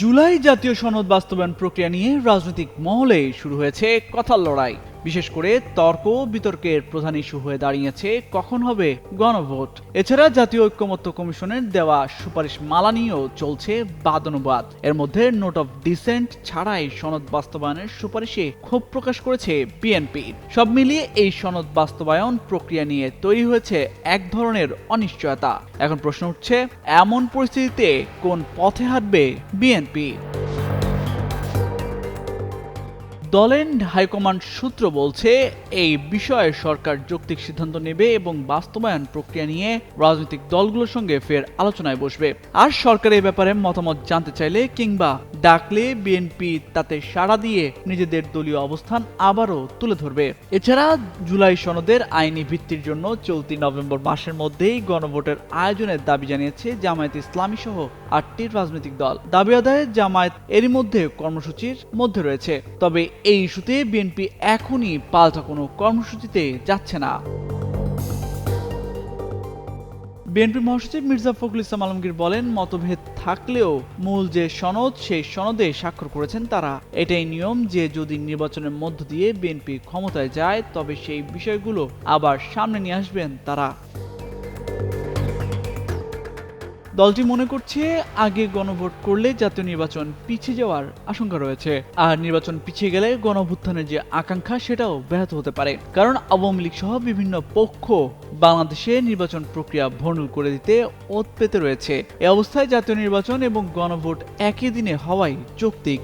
জুলাই জাতীয় সনদ বাস্তবায়ন প্রক্রিয়া নিয়ে রাজনৈতিক মহলে শুরু হয়েছে কথার লড়াই। বিশেষ করে তর্ক, বিতর্কের প্রধান ইস্যু হয়ে দাঁড়িয়েছে কখন হবে গণভোট। এছাড়া জাতীয় ঐক্যমত্য কমিশনের দেওয়া সুপারিশ মালা নিয়েও চলছে বাদানুবাদ। এর মধ্যে নোট অফ ডিসেন্ট ছাড়াই সনদ বাস্তবায়নের সুপারিশে ক্ষোভ প্রকাশ করেছে বিএনপি। সব মিলিয়ে এই সনদ বাস্তবায়ন প্রক্রিয়া নিয়ে তৈরি হয়েছে এক ধরনের অনিশ্চয়তা। এখন প্রশ্ন উঠছে, এমন পরিস্থিতিতে কোন পথে হাঁটবে বিএনপি? দলের হাইকমান্ড সূত্র বলছে, এই বিষয়ে সরকার যৌক্তিক সিদ্ধান্ত নেবে এবং বাস্তবায়ন প্রক্রিয়া নিয়ে রাজনৈতিক দলগুলোর সঙ্গে ফের আলোচনায় বসবে। আর সরকার এই ব্যাপারে মতামত জানতে চাইলে কিংবা ডাকলে বিএনপি তাতে সাড়া দিয়ে নিজেদের দলীয় অবস্থান আবারও তুলে ধরবে। এছাড়া জুলাই সনদের আইনি ভিত্তির জন্য চলতি নভেম্বর মাসের মধ্যেই গণভোটের আয়োজনের দাবি জানিয়েছে জামায়াত ইসলামী সহ আটটি রাজনৈতিক দল। দাবি আদায়ে জামায়াত এরই মধ্যে কর্মসূচির মধ্যে রয়েছে। তবে এই ইস্যুতে বিএনপি এখনই পাল্টা কোনো কর্মসূচিতে যাচ্ছে না। বিএনপি মহাসচিব মির্জা ফখরুল ইসলাম আলমগীর বলেন, মতভেদ থাকলেও মূল যে সনদ, সেই সনদে স্বাক্ষর করেছেন তারা। এটাই নিয়ম যে যদি নির্বাচনের মধ্য দিয়ে বিএনপি ক্ষমতায় যায়, তবে সেই বিষয়গুলো আবার সামনে নিয়ে আসবেন তারা। দলটি মনে করছে আগে গণভোট করলে জাতীয় নির্বাচন পিছিয়ে যাওয়ার আশঙ্কা রয়েছে। আর নির্বাচন পিছিয়ে গেলে গণভুত্থানের যে আকাঙ্ক্ষা, সেটাও ব্যাহত হতে পারে। কারণ আওয়ামী লীগ সহ বিভিন্ন পক্ষ বাংলাদেশে নির্বাচন প্রক্রিয়া ভণ্ডুল করে দিতে ওত পেতে রয়েছে। এ অবস্থায় জাতীয় নির্বাচন এবং গণভোট একই দিনে হওয়াই যৌক্তিক।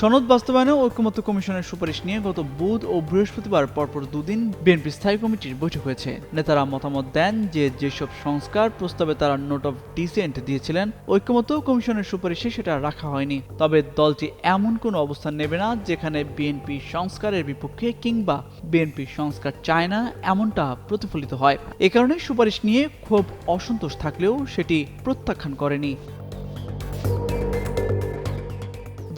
সনদ বাস্তবায়নে ঐক্যমত্য কমিশনের সুপারিশ নিয়ে গত বুধ ও বৃহস্পতিবার পরপর দুদিন বিএনপি স্থায়ী কমিটির বৈঠক হয়েছে। নেতারা মতামত দেন যে যেসব সংস্কার প্রস্তাবে তারা নোট অফ ডিসেন্ট দিয়েছিলেন ঐক্যমত্য কমিশনের সুপারিশে সেটা রাখা হয়নি। তবে দলটি এমন কোনো অবস্থান নেবে না যেখানে বিএনপি সংস্কারের বিপক্ষে কিংবা বিএনপি সংস্কার চায় না, এমনটা প্রতিফলিত হয়। এ কারণে সুপারিশ নিয়ে খুব অসন্তোষ থাকলেও সেটি প্রত্যাখ্যান করেনি।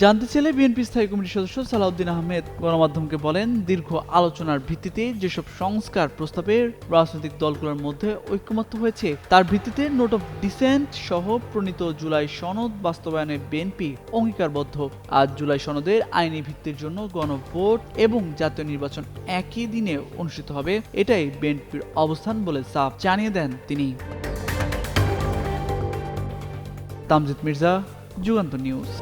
জানতে চাইলে বিএনপি স্থায়ী কমিটির সদস্য সালাউদ্দিন আহমেদ গণমাধ্যমকে বলেন, দীর্ঘ আলোচনার ভিত্তিতে যেসব সংস্কার প্রস্তাবের রাজনৈতিক দলগুলোর মধ্যে ঐক্যমত্য হয়েছে, তার ভিত্তিতে নোট অফ ডিসেন্ট সহ প্রণীত জুলাই সনদ বাস্তবায়নে বিএনপি অঙ্গীকারবদ্ধ। আজ জুলাই সনদের আইনি ভিত্তির জন্য গণভোট এবং জাতীয় নির্বাচন একই দিনে অনুষ্ঠিত হবে, এটাই বিএনপির অবস্থান বলে সাফ জানিয়ে দেন তিনি। তামজিদ মির্জা, যুগান্ত নিউজ।